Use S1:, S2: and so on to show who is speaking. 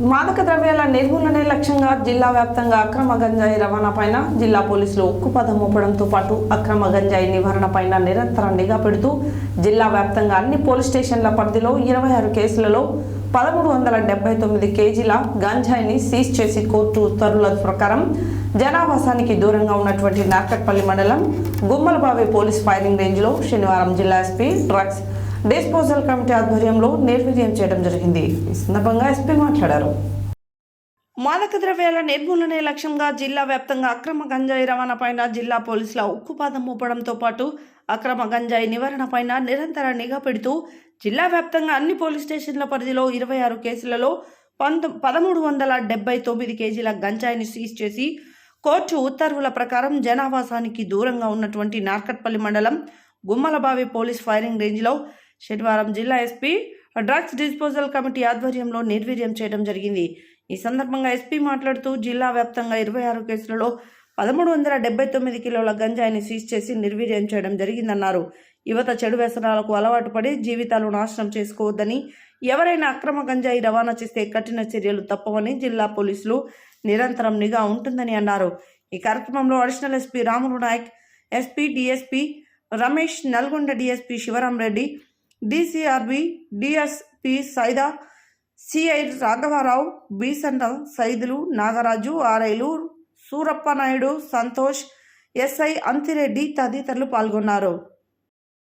S1: మాదక ద్రవ్యాల నిర్మూలనే లక్ష్యంగా జిల్లా వ్యాప్తంగా అక్రమ గంజాయి రవాణా పైన జిల్లా పోలీసులు ఉక్కుపదం మోపడంతో పాటు అక్రమ గంజాయి నివారణ పైన నిరంతరం నిఘా పెడుతూ జిల్లా వ్యాప్తంగా అన్ని పోలీస్ స్టేషన్ల పరిధిలో ఇరవై ఆరు కేసులలో పదమూడు వందల డెబ్బై తొమ్మిది కేజీల గంజాయిని సీజ్ చేసి కోర్టు ఉత్తర్వుల ప్రకారం జనావాసానికి దూరంగా ఉన్నటువంటి నార్కట్పల్లి మండలం గుమ్మలబావి పోలీస్ ఫైరింగ్ రేంజ్లో శనివారం జిల్లా ఎస్పీ డ్రగ్స్ డిస్పోజల్ కమిటీ ఆధ్వర్యంలో నిర్వీర్యం చేయడం జరిగింది. ఈ సందర్భంగా ఎస్పీ మాట్లాడారు. మాదక ద్రవ్యాల నిర్మూలనే లక్ష్యంగా జిల్లా వ్యాప్తంగా అక్రమ గంజాయి రవాణా పైన జిల్లా పోలీసుల ఉక్కుపాదం మోపడంతో పాటు అక్రమ గంజాయి నివారణపైన నిరంతర నిఘా పెడుతూ జిల్లా వ్యాప్తంగా అన్ని పోలీస్ స్టేషన్ల పరిధిలో ఇరవై ఆరు కేసులలో పంతొ పదమూడు వందల డెబ్బై తొమ్మిది కేజీల గంజాయిని సీజ్ చేసి కోర్టు ఉత్తర్వుల ప్రకారం జనావాసానికి దూరంగా ఉన్నటువంటి నార్కట్పల్లి మండలం గుమ్మలబావి పోలీస్ ఫైరింగ్ రేంజ్లో శనివారం జిల్లా ఎస్పీ డ్రగ్స్ డిస్పోజల్ కమిటీ ఆధ్వర్యంలో నిర్వీర్యం చేయడం జరిగింది. ఈ సందర్భంగా ఎస్పీ మాట్లాడుతూ జిల్లా వ్యాప్తంగా ఇరవై ఆరు కేసులలో పదమూడు వందల డెబ్బై తొమ్మిది కిలోల గంజాయిని సీజ్ చేసి నిర్వీర్యం చేయడం జరిగిందన్నారు. యువత చెడు వ్యసనాలకు అలవాటు పడి జీవితాలు నాశనం చేసుకోవద్దని ఎవరైనా అక్రమ గంజాయి రవాణా చేస్తే కఠిన చర్యలు తప్పవని జిల్లా పోలీసులు నిరంతరం నిఘా ఉంటుందని అన్నారు. ఈ కార్యక్రమంలో additional SP Ramulu Naik SP DSP Ramesh Nalgonda DSP Shivaram Reddy DCRB DSP Saida CI రాఘవరావు బీసండ సైదులు నాగరాజు ఆర్ఐలు సూరప్ప నాయుడు సంతోష్ ఎస్ఐ అంతిరెడ్డి తదితరులు పాల్గొన్నారు.